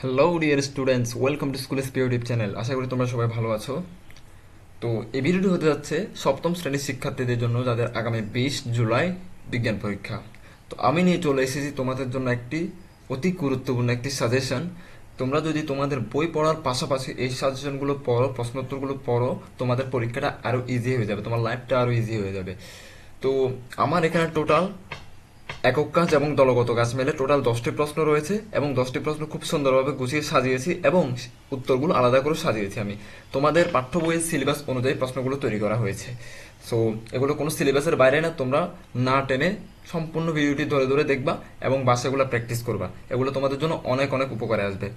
Hello dear students welcome to school স্পি channel আশা করি তোমরা সবাই ভালো আছো। তো এই ভিডিওটি হতে যাচ্ছে সপ্তম শ্রেণির শিক্ষার্থীদের জন্য যাদের আগামী বিশ জুলাই বিজ্ঞান পরীক্ষা। তো আমি নিয়ে চলে এসেছি তোমাদের জন্য একটি অতি গুরুত্বপূর্ণ একটি সাজেশন তোমরা যদি তোমাদের বই পড়ার পাশাপাশি এই সাজেশনগুলো পড়ো, প্রশ্নোত্তরগুলো পড়ো, তোমাদের পরীক্ষাটা আরও ইজি হয়ে যাবে, তোমার লাইফটা আরও ইজি হয়ে যাবে। তো আমার এখানে টোটাল একক কাজ এবং দলগত কাজ মিলে টোটাল দশটি প্রশ্ন রয়েছে এবং দশটি প্রশ্ন খুব সুন্দরভাবে গুছিয়ে সাজিয়েছি এবং উত্তরগুলো আলাদা করে সাজিয়েছি আমি। তোমাদের পাঠ্য বইয়ের সিলেবাস অনুযায়ী প্রশ্নগুলো তৈরি করা হয়েছে। সো এগুলো কোনো সিলেবাসের বাইরে না, তোমরা না টেনে সম্পূর্ণ ভিডিওটি ধরে ধরে দেখবা এবং বাসাগুলো প্র্যাকটিস করবা। এগুলো তোমাদের জন্য অনেক অনেক উপকারে আসবে।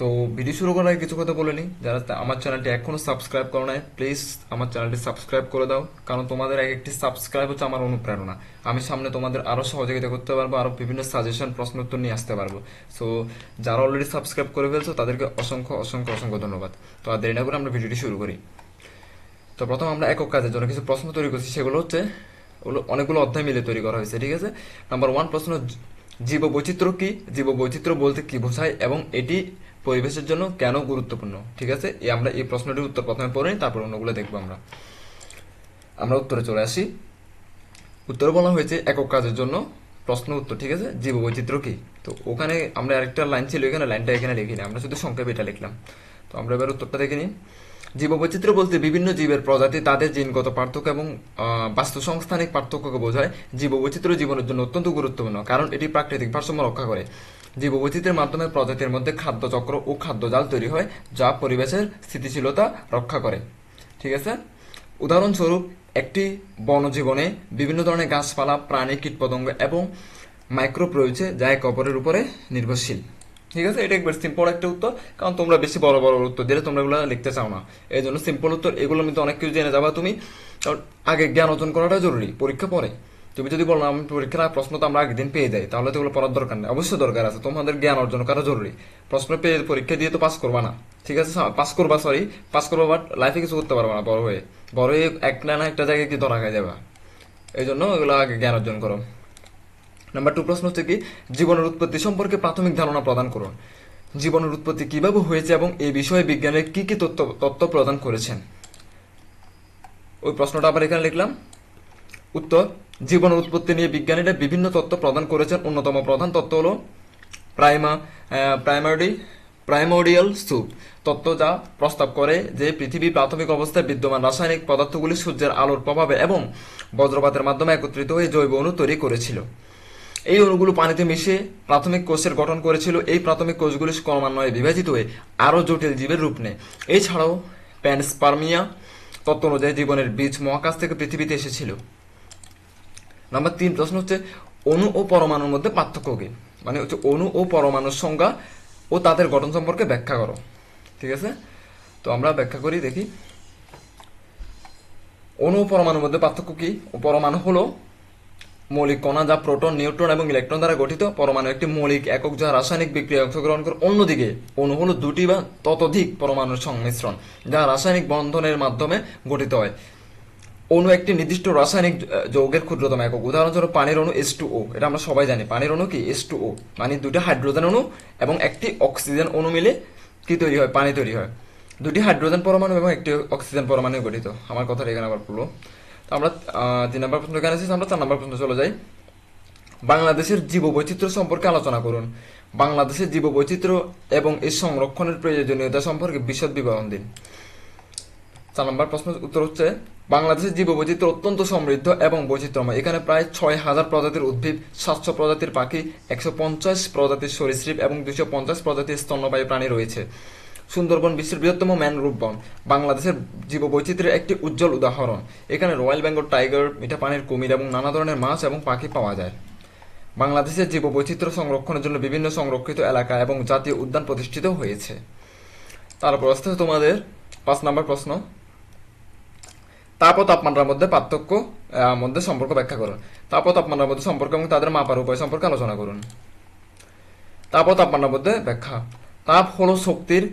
তো ভিডিও শুরু করার আগে কিছু কথা বলে নিই যারা আমার চ্যানেলটি এখনও সাবস্ক্রাইব করো নাই প্লিজ আমার চ্যানেলটি সাবস্ক্রাইব করে দাও। কারণ তোমাদের এক একটি সাবস্ক্রাইব হচ্ছে আমার অনুপ্রেরণা। আমি সামনে তোমাদের আরও সহযোগিতা করতে পারব, আরও বিভিন্ন সাজেশন প্রশ্ন উত্তর নিয়ে আসতে পারব। সো যারা অলরেডি সাবস্ক্রাইব করে ফেলছো, তাদেরকে অসংখ্য অসংখ্য অসংখ্য ধন্যবাদ। তো আর দেরি না করে আমরা ভিডিওটি শুরু করি। তো প্রথম আমরা একক কাজের জন্য কিছু প্রশ্ন তৈরি করছি, সেগুলো হচ্ছে ওগুলো অনেকগুলো অধ্যায় মিলে তৈরি করা হয়েছে, ঠিক আছে? নাম্বার ওয়ান প্রশ্ন, জীব বৈচিত্র্য কি? জীব বৈচিত্র্য বলতে কি বোঝায় এবং এটি পরিবেশের জন্য কেন গুরুত্বপূর্ণ? ঠিক আছে? আমরা এই প্রশ্নটির উত্তর প্রথমে পড়ে নিই, তারপর অন্যগুলো দেখব আমরা। আমরা উত্তরে চলে আসি। উত্তর বলা হয়েছে একক কাজের জন্য প্রশ্ন উত্তর, ঠিক আছে? জীব বৈচিত্র্য কি? তো ওখানে আমরা আরেকটা লাইন ছিল এখানে, লাইনটা এখানে লিখিনি, আমরা শুধু সংক্ষেপে এটা লিখলাম। তো আমরা এবার উত্তরটা দেখে নিই। জীববৈচিত্র্য বলতে বিভিন্ন জীবের প্রজাতি, তাদের জিনগত পার্থক্য এবং বাস্তু সংস্থানিক পার্থক্যকে বোঝায়। জীববৈচিত্র্য জীবনের জন্য অত্যন্ত গুরুত্বপূর্ণ, কারণ এটি প্রাকৃতিক ভারসাম্য রক্ষা করে। জীববৈচিত্র্যের মাধ্যমে প্রজাতির মধ্যে খাদ্য চক্র ও খাদ্য জাল তৈরি হয়, যা পরিবেশের স্থিতিশীলতা রক্ষা করে। ঠিক আছে? উদাহরণস্বরূপ, একটি বনজীবনে বিভিন্ন ধরনের গাছপালা, প্রাণী, কীটপতঙ্গ এবং মাইক্রোব রয়েছে, যা এক অপরের উপরে নির্ভরশীল। ঠিক আছে? এটা একবার সিম্পল একটা উত্তর, কারণ তোমরা বেশি বড় বড় উত্তর দিলে তোমরা এগুলো লিখতে চাও না। এই জন্য সিম্পল উত্তর এগুলোর মধ্যে অনেক কিছু জেনে যাবা তুমি। কারণ আগে জ্ঞান অর্জন করাটা জরুরি, পরীক্ষা পরে। তুমি যদি বলো আমি পরীক্ষার প্রশ্ন তো আমরা আগের দিন পেয়ে যাই, তাহলে তো এগুলো পড়ার দরকার নেই। অবশ্যই দরকার আছে, তোমাদের জ্ঞান অর্জন করা জরুরি। প্রশ্ন পেয়ে পরীক্ষা দিয়ে তো পাস করবা না। ঠিক আছে পাস করবা সরি পাস করবা বাট লাইফে কিছু করতে পারবা না, বড় হয়ে। বড় হয়ে একটা না একটা জায়গায় কি ধরা খাই যাবা। এই জন্য এগুলো আগে জ্ঞান অর্জন করো। নাম্বার টু প্রশ্ন হচ্ছে কি, জীবনের উৎপত্তি সম্পর্কে প্রাথমিক ধারণা প্রদান করুন। জীবনের উৎপত্তি কীভাবে হয়েছে এবং এই বিষয়ে বিজ্ঞানের কি কি তথ্য তথ্য প্রদান করেছেন? ওই প্রশ্নটা আবার এখানে লিখলাম। উত্তর জীবনের উৎপত্তি নিয়ে বিজ্ঞানীরা বিভিন্ন তথ্য প্রদান করেছেন। অন্যতম প্রধান তথ্য হল প্রাইমা প্রাইমারি, প্রাইমোরিয়াল স্যুপ তত্ত্ব যা প্রস্তাব করে যে পৃথিবী প্রাথমিক অবস্থায় বিদ্যমান রাসায়নিক পদার্থগুলি সূর্যের আলোর প্রভাবে এবং বজ্রপাতের মাধ্যমে একত্রিত হয়ে জৈব অণু তৈরি করেছিল। এই অণুগুলো পানিতে মিশে প্রাথমিক কোষের গঠন করেছিল। এই প্রাথমিক কোষগুলি ক্রমান্বয়ে বিভাজিত হয়ে আরও জটিল জীবের রূপ নেয়। এছাড়াও প্যানস্পার্মিয়া তত্ত্ব অনুযায়ী জীবনের বীজ মহাকাশ থেকে পৃথিবীতে এসেছিল। নাম্বার তিন প্রশ্ন হচ্ছে, অণু ও পরমাণুর মধ্যে পার্থক্য কি? মানে হচ্ছে অণু ও পরমাণুর সংজ্ঞা ও তাদের গঠন সম্পর্কে ব্যাখ্যা করো। ঠিক আছে? তো আমরা ব্যাখ্যা করি, দেখি। অণু ও পরমাণুর মধ্যে পার্থক্য কি? ও পরমাণু হলো মৌলিক কণা যা প্রোটন, নিউট্রন এবং ইলেকট্রন দ্বারা গঠিত। পরমাণু একটি মৌলিক একক যা রাসায়নিক বিক্রিয়ায় অংশগ্রহণ করে। অন্যদিকে, অণু হলো দুটি বা ততোধিক পরমাণুর সংমিশ্রণ যা রাসায়নিক বন্ধনের মাধ্যমে গঠিত হয়। অণু একটি নির্দিষ্ট রাসায়নিক যৌগের ক্ষুদ্রতম একক। উদাহরণস্বরূপ পানির অণু এস টু ও এটা আমরা সবাই জানি। পানির অণু কি? এস টু ও মানে দুটি হাইড্রোজেন অণু এবং একটি অক্সিজেন অণু মিলে কি তৈরি হয়? পানি তৈরি হয়। দুটি হাইড্রোজেন পরমাণু এবং একটি অক্সিজেন পরমাণু গঠিত। আমার কথাটা এখানে আবার পড়ল তো আমরা তিন নম্বর প্রশ্ন এখানে এসেছি। আমরা চার নম্বর প্রশ্ন চলে যাই। বাংলাদেশের জীববৈচিত্র্য সম্পর্কে আলোচনা করুন। বাংলাদেশের জীববৈচিত্র্য এবং এর সংরক্ষণের প্রয়োজনীয়তা সম্পর্কে বিশদ বিবরণ দিন। চার নম্বর প্রশ্ন উত্তর হচ্ছে, বাংলাদেশের জীববৈচিত্র্য অত্যন্ত সমৃদ্ধ এবং বৈচিত্র্যময়। এখানে প্রায় ছয় হাজার প্রজাতির উদ্ভিদ, সাতশো প্রজাতির পাখি, একশো পঞ্চাশ প্রজাতির সরীসৃপ এবং দুশো পঞ্চাশ প্রজাতির স্তন্যপায়ী প্রাণী রয়েছে। সুন্দরবন বিশ্বের বৃহত্তম ম্যানগ্রোভ বন। বাংলাদেশের জীববৈচিত্র্যের একটি উজ্জ্বল উদাহরণ। এখানে রয়্যাল বেঙ্গল টাইগার, মিঠা পানির কুমির এবং নানা ধরনের মাছ এবং পাখি পাওয়া যায়। বাংলাদেশের জীববৈচিত্র্য সংরক্ষণের জন্য বিভিন্ন সংরক্ষিত এলাকা এবং জাতীয় উদ্যান প্রতিষ্ঠিত হয়েছে। তারপর আসতে তোমাদের পাঁচ নম্বর প্রশ্ন। তাপ তাপমাত্রার মধ্যে পার্থক্য মধ্যে সম্পর্ক ব্যাখ্যা করুন। তাপ ও তাপমাত্রার মধ্যে সম্পর্ক এবং তাদের মাপার উপায় সম্পর্কে আলোচনা করুন। তাপ ও তাপমাত্রার মধ্যে ব্যাখ্যা। তাপ হলো শক্তির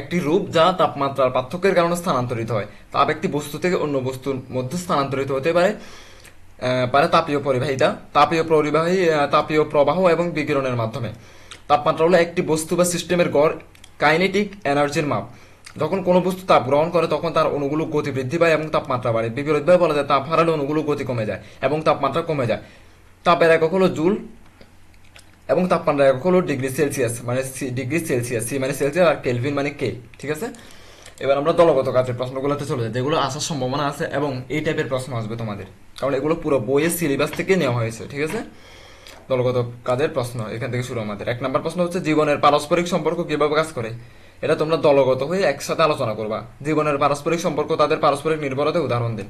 একটি রূপ যা তাপমাত্রার পার্থক্যের কারণে স্থানান্তরিত হয়। তাপ একটি বস্তু থেকে অন্য বস্তুর মধ্যে স্থানান্তরিত হতে পারে পারে তাপীয় পরিবাহিতা, তাপীয় পরিবাহী তাপীয় প্রবাহ এবং বিকিরণের মাধ্যমে। তাপমাত্রা হলো একটি বস্তু বা সিস্টেমের গড় কাইনেটিক এনার্জির মাপ। যখন কোনো বস্তু তাপ গ্রহণ করে, তখন তার অনুগুলো গতি বৃদ্ধি পায় এবং তাপমাত্রা বাড়ে। বিপরীতভাবে বলা যায়, তাপ হারালে অনুগুলো গতি কমে যায় এবং তাপমাত্রা কমে যায়। তাপের একক হলো জুল এবং তাপমাত্রা একক হলো ডিগ্রি সেলসিয়াস মানে ডিগ্রি সেলসিয়াস সি মানে সেলসিয়াস আর কেলভিন মানে কে, ঠিক আছে? এবার আমরা দলগত কাজের প্রশ্নগুলোতে চলে যাই যেগুলো আসার সম্ভাবনা আছে এবং এই টাইপের প্রশ্ন আসবে তোমাদের। কারণ এগুলো পুরো বইয়ের সিলেবাস থেকে নেওয়া হয়েছে, ঠিক আছে? দলগত কাজের প্রশ্ন এখান থেকে শুরু আমাদের। এক নম্বর প্রশ্ন হচ্ছে, জীবনের পারস্পরিক সম্পর্ক কীভাবে কাজ করে? এটা তোমরা দলগত হয়ে একসাথে আলোচনা করবা। জীবনের পারস্পরিক সম্পর্ক তাদের পারস্পরিক নির্ভরতার উদাহরণ দিন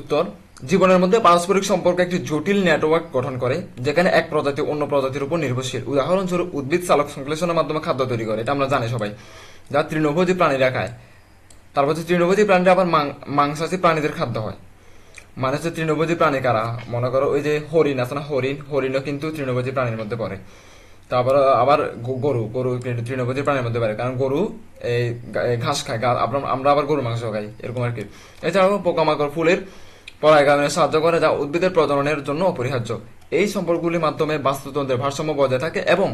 উত্তর, জীবনের মধ্যে পারস্পরিক সম্পর্ক একটি জটিল নেটওয়ার্ক গঠন করে, যেখানে এক প্রজাতি অন্য প্রজাতির উপর নির্ভরশীল। উদাহরণস্বরূপ, উদ্ভিদ চালক সংশ্লেষণের মাধ্যমে খাদ্য তৈরি করে, এটা আমরা জানি সবাই, যা তৃণভোজী প্রাণীরা খায়। তারপর হচ্ছে তৃণভোজী প্রাণীরা আবার মাংসাশী প্রাণীদের খাদ্য হয়। মানে হচ্ছে তৃণভোজী প্রাণী কারা? মনে করো ওই যে হরিণ আছে না, হরিণ, হরিণও কিন্তু তৃণভোজী প্রাণীর মধ্যে পড়ে। তারপর আবার গরু গরু তৃণভোজী প্রাণীর মধ্যে পড়ে কারণ গরু এই ঘাস খায় আমরা আবার গরু মাংস খাই এরকম আর কি। এছাড়াও পোকামাকড় ফুলের পরাগায়নে সাহায্য করে যা উদ্ভিদের প্রজননের জন্য অপরিহার্য। এই সম্পর্কগুলির মাধ্যমে বাস্তুতন্ত্রের ভারসাম্য বজায় থাকে এবং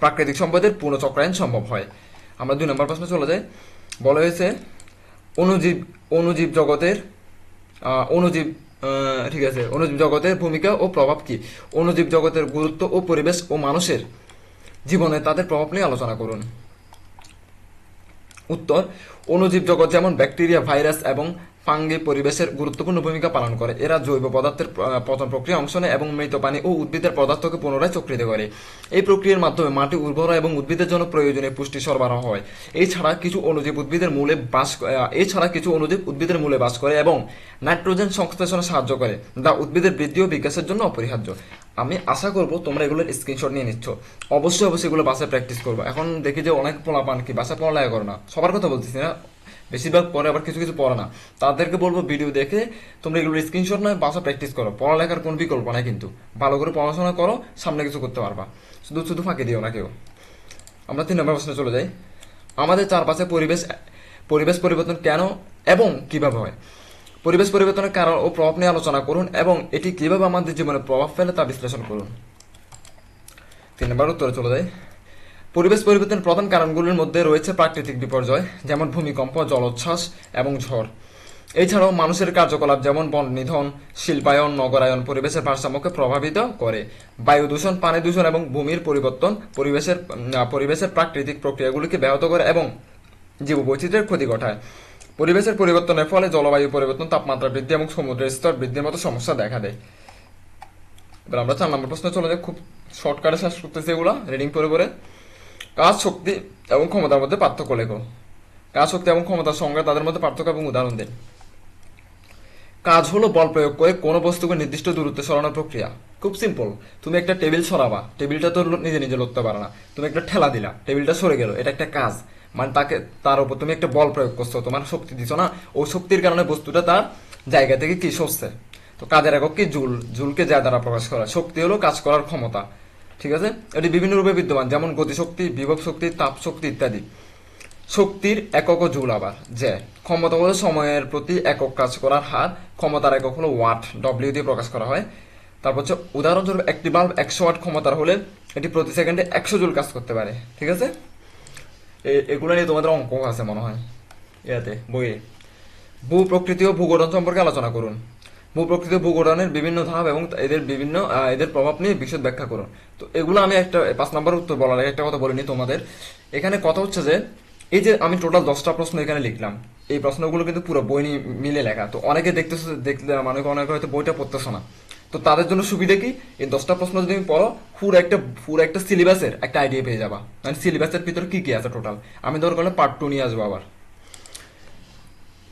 প্রাকৃতিক সম্পদের পুনঃচক্রায়ন সম্ভব হয়। আমরা দুই নম্বর প্রশ্নে চলে যাই। বলা হয়েছে অণুজীব অণুজীব জগতের আহ, ঠিক আছে। অনুজীব জগতের ভূমিকা ও প্রভাব কি? অনুজীব জগতের গুরুত্ব ও পরিবেশ ও মানুষের জীবনে তাদের প্রভাব নিয়ে আলোচনা করুন। উত্তর অনুজীব জগৎ যেমন ব্যাকটেরিয়া, ভাইরাস এবং ফাঙ্গি পরিবেশের গুরুত্বপূর্ণ ভূমিকা পালন করে। এরা জৈব পদার্থের পচন প্রক্রিয়া অংশ নেয় এবং মৃত পানি ও উদ্ভিদের পদার্থকে পুনরায় চক্রিত করে। এই প্রক্রিয়ার মাধ্যমে মাটি উর্বর এবং উদ্ভিদের জন্য প্রয়োজনীয় পুষ্টি সরবরাহ হয়। এছাড়া কিছু অণুজীব উদ্ভিদের মূলে বাস এছাড়া কিছু অণুজীব উদ্ভিদের মূলে বাস করে এবং নাইট্রোজেন সংশ্লেষণে সাহায্য করে, যা উদ্ভিদের বৃদ্ধি ও বিকাশের জন্য অপরিহার্য। আমি আশা করব তোমরা এগুলোর স্ক্রিনশট নিয়ে নিচ্ছ। অবশ্যই অবশ্যই এগুলো বাসায় প্র্যাকটিস করব। এখন দেখি যে অনেক পোলাপান কি বাসায় পড়ালেখা করে না। সবার কথা বলতেছি না। বেশিরভাগ পরে আবার কিছু কিছু পড়ে না। তাদেরকে বলব ভিডিও দেখে তোমরা এগুলো স্ক্রিনশট নয় বাসা প্র্যাকটিস করো। পড়ালেখার কোনো বিকল্প নাই কিন্তু। ভালো করে পড়াশোনা করো, সামনে কিছু করতে পারবা। শুধু শুধু ফাঁকি দিও না কেউ। আমরা তিন নম্বর প্রশ্নে চলে যাই। আমাদের চারপাশে পরিবেশ পরিবেশ পরিবর্তন কেন এবং কীভাবে হয়? পরিবেশ পরিবর্তনের কারণ ও প্রভাব নিয়ে আলোচনা করুন এবং এটি কীভাবে আমাদের জীবনে প্রভাব ফেলে তা বিশ্লেষণ করুন। তিন নম্বর উত্তরে চলে যাই। পরিবেশ পরিবর্তনের প্রধান কারণগুলির মধ্যে রয়েছে প্রাকৃতিক বিপর্যয়, যেমন ভূমিকম্প, জলোচ্ছ্বাস এবং ঝড়। এছাড়াও মানুষের কার্যকলাপ যেমন বন নিধন, শিল্পায়ন, নগরায়ন পরিবেশের ভারসাম্যকে প্রভাবিত করে। বায়ু দূষণ, পানি দূষণ এবং ভূমির পরিবর্তন পরিবেশের পরিবেশের প্রাকৃতিক প্রক্রিয়াগুলিকে ব্যাহত করে এবং জীববৈচিত্র্যের ক্ষতি ঘটায়। পরিবেশের পরিবর্তনের ফলে জলবায়ু পরিবর্তন, তাপমাত্রা বৃদ্ধি এবং সমুদ্রের স্তর বৃদ্ধির মতো সমস্যা দেখা দেয়। এবার আমরা চার নম্বর প্রশ্ন চলে যাই। খুব শর্টকাটে শেষ করতেছি এগুলো রিডিং করে করে কাজ শক্তি এবং ক্ষমতার মধ্যে পার্থক্য লেখো। কাজ শক্তি এবং ক্ষমতার সংজ্ঞা তাদের মধ্যে পার্থক্য এবং উদাহরণ দিন। কাজ হলো বল প্রয়োগ করে কোনো বস্তুকে নির্দিষ্ট দূরত্বে সরানোর প্রক্রিয়া। খুব সিম্পল তুমি একটা টেবিল সরাবা। টেবিলটা তো নিজে নিজে লড়তে পারে না। তুমি একটা ঠেলা দিলা। টেবিলটা সরে গেল। এটা একটা কাজ। মানে তাকে তার উপর তুমি একটা বল প্রয়োগ করছ। তোমার শক্তি দিছো না। ওই শক্তির কারণে বস্তুটা তার জায়গা থেকে কি সরছে। তো কাজের একক কি? জুল। জুলকে যা দ্বারা প্রকাশ করা। শক্তি হলো কাজ করার ক্ষমতা। ঠিক আছে? এটি বিভিন্ন রূপে বিদ্যমান, যেমন গতিশক্তি, বিভব শক্তি, তাপ শক্তি ইত্যাদি। শক্তির একক জুল আবার, যে ক্ষমতা হলো সময়ের প্রতি একক কাজ করার হার, ক্ষমতার একক হলো ওয়াট ডব্লিউ দিয়ে প্রকাশ করা হয়। তারপর হচ্ছে উদাহরণস্বরূপ একটি বাল্ব একশো ওয়াট ক্ষমতার হলে এটি প্রতি সেকেন্ডে একশো জুল কাজ করতে পারে, ঠিক আছে? এগুলো নিয়ে তোমাদের অঙ্ক আছে মনে হয়, ইয়াতে, বইয়ে। ভূ প্রকৃতি ও ভূগঠন সম্পর্কে আলোচনা করুন। ভূ প্রকৃতি ভূগঠনের বিভিন্ন ধাপ এবং এদের বিভিন্ন এদের প্রভাব নিয়ে বিশদ ব্যাখ্যা করুন। তো এগুলো আমি একটা, পাঁচ নম্বর উত্তর বলার একটা কথা বলিনি তোমাদের। এখানে কথা হচ্ছে যে, এই যে আমি টোটাল দশটা প্রশ্ন এখানে লিখলাম, এই প্রশ্নগুলো কিন্তু পুরো বই নিয়ে মিলে লেখা। তো অনেকে দেখতেছে দেখতে মানে অনেকে হয়তো বইটা পড়তেছো না। তো তাদের জন্য সুবিধা কি? এই দশটা প্রশ্ন যদি তুমি পড়ো পুরো একটা পুরো একটা সিলেবাসের একটা আইডিয়া পেয়ে যাবা। মানে সিলেবাসের ভিতরে কি কি আছে টোটাল আমি ধর করলে পার্ট টু নিয়ে আসব আবার।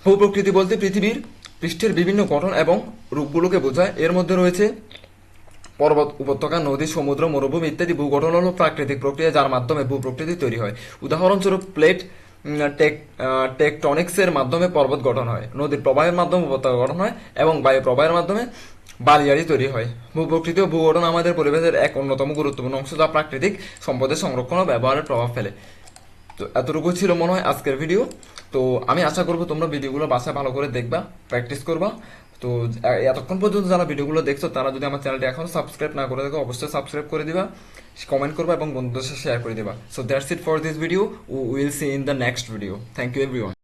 ভূপ্রকৃতি বলতে পৃথিবীর পৃষ্ঠের বিভিন্ন গঠন এবং রূপগুলোকে বোঝায়। এর মধ্যে রয়েছে পর্বত, উপত্যকা, নদী, সমুদ্র, মরুভূমি ইত্যাদি ভূগঠন হল প্রাকৃতিক প্রক্রিয়া, যার মাধ্যমে ভূপ্রকৃতি তৈরি হয়। উদাহরণস্বরূপ প্লেট টেকটনিক্সের মাধ্যমে পর্বত গঠন হয়। নদীর প্রবাহের মাধ্যমে উপত্যকা গঠন হয় এবং বায়ু প্রবাহের মাধ্যমে বালিয়াড়ি তৈরি হয়। ভূপ্রকৃতি ও ভূগঠন আমাদের পরিবেশের এক অন্যতম গুরুত্বপূর্ণ অংশ যা প্রাকৃতিক সম্পদের সংরক্ষণ ও ব্যবহারের প্রভাব ফেলে। তো এতটুকু ছিল মনে হয় আজকের ভিডিও তো আমি আশা করব তোমরা ভিডিওগুলো বাসায় ভালো করে দেখবা প্র্যাকটিস করবা। তো এতক্ষণ পর্যন্ত যারা ভিডিওগুলো দেখছ, তারা যদি আমার চ্যানেলটি এখন সাবস্ক্রাইব না করে দেখো অবশ্যই সাবস্ক্রাইব করে দিবা কমেন্ট করবা এবং বন্ধুদের সাথে শেয়ার করে দিবা। So that's it for this video will see in the next video thank you everyone